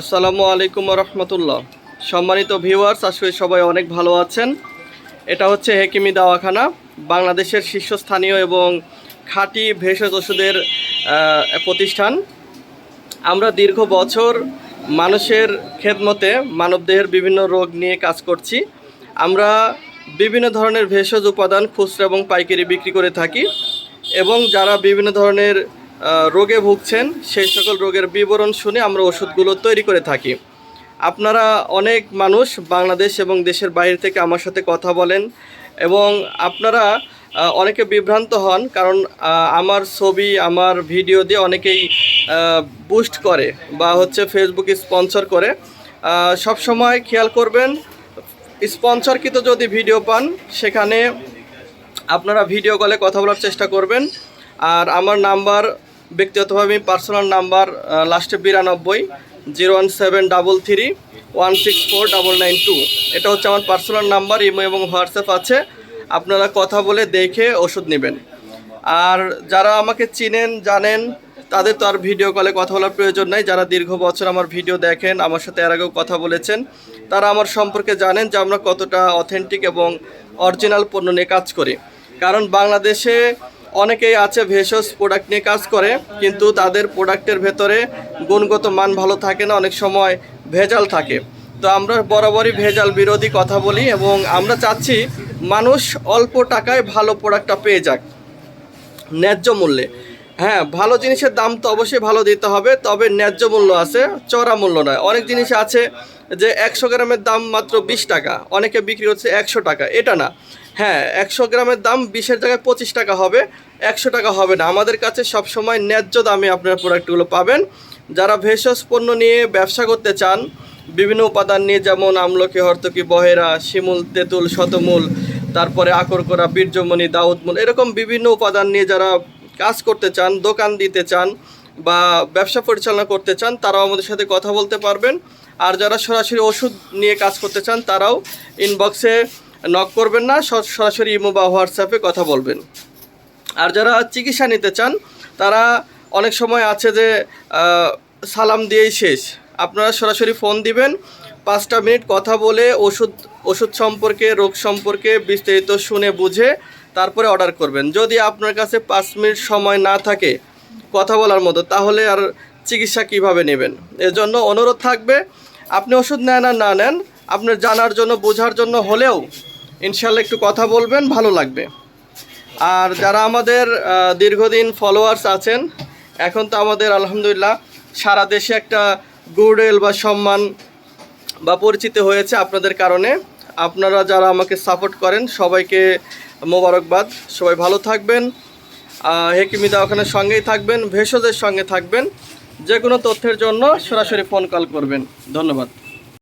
আসসালামু আলাইকুম রহমতুল্লাহ। সম্মানিত ভিউয়ার্স আজকে সবাই অনেক ভালো আছেন। এটা হচ্ছে হেকিমি দাওয়াখানা, বাংলাদেশের শীর্ষস্থানীয় এবং খাঁটি ভেষজ ওষুধের প্রতিষ্ঠান। আমরা দীর্ঘ বছর মানুষের খেদমতে মানবদেহের বিভিন্ন রোগ নিয়ে কাজ করছি। আমরা বিভিন্ন ধরনের ভেষজ উপাদান, খুচরা এবং পাইকারি বিক্রি করে থাকি এবং যারা বিভিন্ন ধরনের রোগে ভুগছেন, সেই সকল রোগের বিবরণ শুনে আমরা ওষুধগুলো তৈরি করে থাকি। আপনারা অনেক মানুষ বাংলাদেশ এবং দেশের বাইরে থেকে আমার সাথে কথা বলেন এবং আপনারা অনেকে বিভ্রান্ত হন কারণ আমার ছবি, আমার ভিডিও দিয়ে অনেকেই বুস্ট করে বা হচ্ছে ফেসবুকে স্পন্সর করে। সব সময় খেয়াল করবেন স্পন্সরকৃত যদি ভিডিও পান, সেখানে আপনারা ভিডিও কলে কথা বলার চেষ্টা করবেন। আর আমার নাম্বার ব্যক্তিগতভাবে আমি পার্সোনাল নাম্বার লাস্টে বিরানব্বই, zero one seven double three, one six four double nine two. এটা হচ্ছে আমার পার্সোনাল নাম্বার, ইমো এবং হোয়াটসঅ্যাপ আছে। আপনারা কথা বলে দেখে ওষুধ নেবেন। আর যারা আমাকে চিনেন, জানেন, তাদের তো আর ভিডিও কলে কথা বলার প্রয়োজন নাই। যারা দীর্ঘ বছর আমার ভিডিও দেখেন, আমার সাথে এর আগেও কথা বলেছেন, তারা আমার সম্পর্কে জানেন যে আমরা কতটা অথেন্টিক এবং অরিজিনাল পণ্য নিয়ে কাজ করি। কারণ বাংলাদেশে অনেকেই আছে ভেষজ প্রোডাক্ট নিয়ে কাজ করে, কিন্তু তাদের প্রোডাক্টের ভেতরে গুণগত মান ভালো থাকে না, অনেক সময় ভেজাল থাকে। তো আমরা বরাবরই ভেজাল বিরোধী কথা বলি এবং আমরা চাচ্ছি মানুষ অল্প টাকায় ভালো প্রোডাক্টটা পেয়ে যাক, ন্যায্য মূল্যে। হ্যাঁ ভালো জিনিসের দাম তো অবশ্যই ভালো দিতে হবে, তবে ন্যায্য মূল্য আছে চড়া মূল্য নয়। অনেক জিনিস আছে যে একশো গ্রামের দাম মাত্র বিশ টাকা, অনেকে বিক্রি হচ্ছে একশো টাকা, এটা না। হ্যাঁ একশো গ্রামের দাম বিশের জায়গায় পঁচিশ টাকা হবে, একশো টাকা হবে না। আমাদের কাছে সবসময় ন্যায্য দামে আপনার প্রোডাক্টগুলো পাবেন। যারা ভেষজ পণ্য নিয়ে ব্যবসা করতে চান, বিভিন্ন উপাদান নিয়ে যেমন আমলকি, হর্তকি, বহেরা, শিমুল, তেঁতুল, শতমূল, তারপরে আকরকরা বীর্যমণি, দাউদমূল, এরকম বিভিন্ন উপাদান নিয়ে যারা কাজ করতে চান, দোকান দিতে চান বা ব্যবসা পরিচালনা করতে চান, তারাও আমাদের সাথে কথা বলতে পারবেন। আর যারা সরাসরি ওষুধ নিয়ে কাজ করতে চান, তারাও ইনবক্সে নক করবেন না সরাসরি ইমো বা হোয়াটসঅ্যাপে কথা বলবেন। আর যারা চিকিৎসা নিতে চান, তারা অনেক সময় আছে যে সালাম দিয়েই শেষ। আপনারা সরাসরি ফোন দিবেন, পাঁচটা মিনিট কথা বলে ওষুধ ওষুধ সম্পর্কে, রোগ সম্পর্কে বিস্তারিত শুনে বুঝে তারপরে অর্ডার করবেন। যদি আপনার কাছে পাঁচ মিনিট সময় না থাকে কথা বলার মতো, তাহলে আর চিকিৎসা কীভাবে নেবেন? এজন্য অনুরোধ থাকবে, আপনি ওষুধ নেন আর না নেন আপনার জানার জন্য, বোঝার জন্য হলেও ইনশাল্লাহ একটু কথা বলবেন, ভালো লাগবে। আর যারা আমাদের দীর্ঘদিন ফলোয়ার্স আছেন, এখন তো আমাদের আলহামদুলিল্লাহ সারা দেশে একটা গুডেল বা সম্মান বা পরিচিত হয়েছে আপনাদের কারণে। আপনারা যারা আমাকে সাপোর্ট করেন, সবাইকে মোবারকবাদ। সবাই ভালো থাকবেন। হেকিমি ওখানে সঙ্গেই থাকবেন, ভেষজের সঙ্গে থাকবেন। যে কোনো তথ্যের জন্য সরাসরি ফোন কল করবেন। ধন্যবাদ।